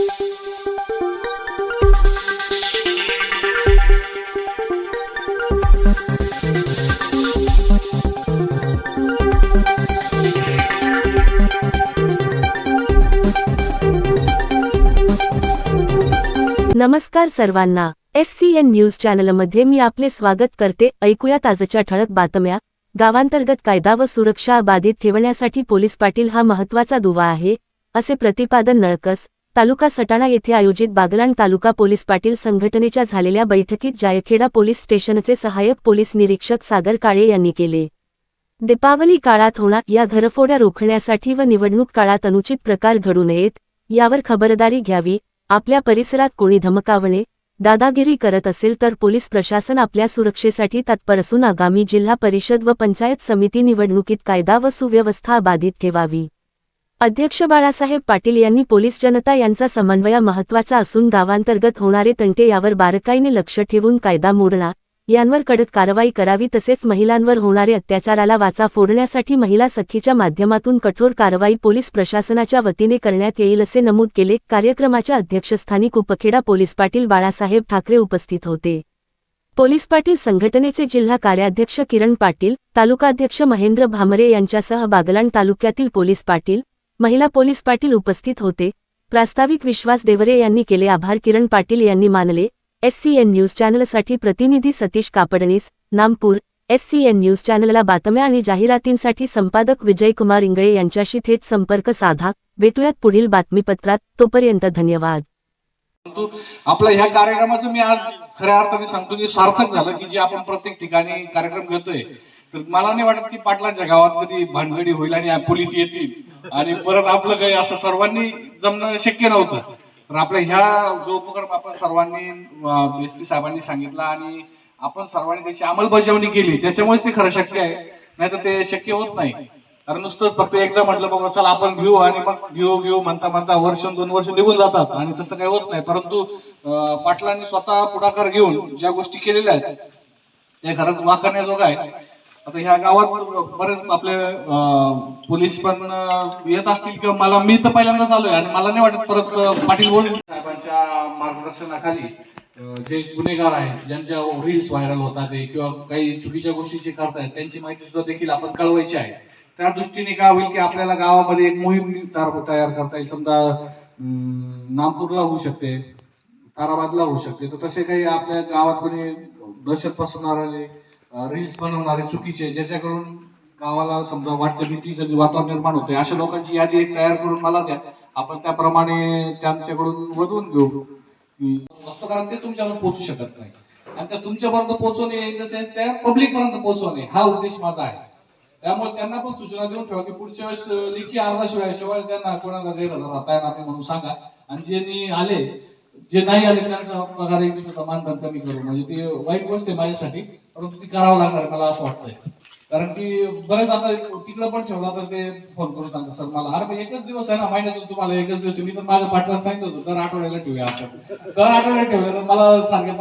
नमस्कार सर्वांना S C N news चॅनलमध्ये मी आपले स्वागत करते. ऐकूया ताजच्या ठळक बातम्या. गावांतर्गत कायदा व सुरक्षा बाधित ठेवण्यासाठी पोलीस पाटील हा महत्त्वाचा दुवा आहे असे प्रतिपादन नळकस तालुका सटाणा येथे आयोजित बागलाण तालुका पोलीस पाटील संघटनेच्या झालेल्या बैठकीत जायखेडा पोलीस स्टेशनचे सहाय्यक पोलीस निरीक्षक सागर काळे यांनी केले. दीपावली काळात होणार या घरफोड्या रोखण्यासाठी व निवडणूक काळात अनुचित प्रकार घडू नयेत यावर खबरदारी घ्यावी आपल्या परिसरात कोणी धमकावणे दादागिरी करत असेल तर पोलीस प्रशासन आपल्या सुरक्षेसाठी तत्पर असून आगामी जिल्हा परिषद व पंचायत समिती निवडणुकीत कायदा व सुव्यवस्था बाधित ठेवावी. अध्यक्ष बाळासाहेब पाटील यांनी पोलीस जनता यांचा समन्वय महत्त्वाचा असून गावांतर्गत होणारे तंटे यावर बारकाईने लक्ष ठेवून कायदा मोडणा यांवर कडक कारवाई करावी तसेच महिलांवर होणारे अत्याचाराला वाचा फोडण्यासाठी महिला सखीच्या माध्यमातून कठोर कारवाई पोलीस प्रशासनाच्या वतीने करण्यात येईल असे नमूद केले. कार्यक्रमाच्या अध्यक्षस्थानी कुपखेडा पोलीस पाटील बाळासाहेब ठाकरे उपस्थित होते. पोलीस पाटील संघटनेचे जिल्हा कार्याध्यक्ष किरण पाटील तालुकाध्यक्ष महेंद्र भामरे यांच्यासह बागलाण तालुक्यातील पोलीस पाटील महिला पोलीस पाटील उपस्थित होते. प्रास्ताविक विश्वास देवरे यांनी केले आभार. किरण पाटील यांनी मानले एससीएन न्यूज चॅनलसाठी प्रतिनिधी सतीश कापडणीस नामपूर एससीएन न्यूज चॅनलला बातम्या आणि जाहिरातींसाठी संपादक विजयकुमार इंगळे यांच्याशी थेट संपर्क साधा. भेटूयात पुढील बातमीपत्रात. तोपर्यंत धन्यवाद. आपल्या ह्या कार्यक्रमाचं मी आज खऱ्या अर्थाने सांगतो की सार्थक झालं की जे आपण प्रत्येक ठिकाणी कार्यक्रम घेतोय तर मला नाही वाटत की पाटलांच्या गावात कधी भानगडी होईल आणि पोलीस येतील. आणि परत आपलं काही असं सर्वांनी जमणं शक्य नव्हतं. तर आपल्या ह्या जो उपक्रम आपण सर्वांनी एस पी साहेबांनी सांगितला आणि आपण सर्वांनी त्याची अंमलबजावणी केली त्याच्यामुळेच ते खरं शक्य आहे. नाही तर ते शक्य होत नाही. कारण नुसतंच फक्त एकदा म्हटलं बाबा चला आपण घेऊ आणि मग घेऊ घेऊ म्हणता म्हणता वर्ष दोन वर्ष निघून जातात. आणि तसं काही होत नाही. परंतु पाटलांनी स्वतः पुढाकार घेऊन ज्या गोष्टी केलेल्या आहेत त्या खरंच वाखाण्याजोग आहे. आता ह्या गावात बरेच आपले पोलीस पण येत असतील किंवा मला मी तर पहिल्यांदाच आलोय आणि मला नाही वाटत परत पाटील बोल साहेबांच्या मार्गदर्शनाखाली जे गुन्हेगार आहेत ज्यांच्या रील्स व्हायरल होतात किंवा काही चुकीच्या गोष्टी जे करतायत त्यांची माहिती सुद्धा देखील आपण कळवायची आहे. त्या दृष्टीने काय होईल की आपल्याला गावामध्ये एक मोहीम तयार करता येईल? समजा नागपूरला होऊ शकते ताराबादला होऊ शकते. तर तसे काही आपल्या गावात कोणी दहशत पसरणारे रील्स बनवणारे चुकीचे ज्याच्याकडून गावाला समजा वाटतं की ती सगळी वातावरण निर्माण होते अशा लोकांची यादी एक तयार करून मला द्या. आपण त्याप्रमाणे त्यांच्याकडून वधवून घेऊ. असतो असतं कारण ते तुमच्यावर पोहोचू शकत नाही. आणि त्या तुमच्यापर्यंत पोहोचवणे इन द सेन्स त्या पब्लिक पर्यंत पोहोचवणे हा उद्देश माझा आहे. त्यामुळे त्यांना पण सूचना देऊन ठेवा की पुढच्या वेळेस लेखी अर्धा शिवाय शिवाय त्यांना कोणाला गैरहजर राहता येणार नाही म्हणून सांगा. आणि जे मी आले जे नाही आले त्यांचा पगार एक दिवसाचा मानधन कमी करू म्हणजे ते वाईट गोष्ट आहे माझ्यासाठी परंतु ती करावं लागणार मला असं वाटतंय. कारण की बरेच आता तिकडं पण ठेवला तर ते फोन करून सांगतात सर मला अरे म्हणजे पण एकच दिवस आहे ना महिन्यातून तुम्हाला एकच दिवस मी तर माझ्या पाठवायला सांगितलं होतं दर आठवड्याला ठेवूया. आपण दर आठवड्याला ठेवलं तर मला सारखे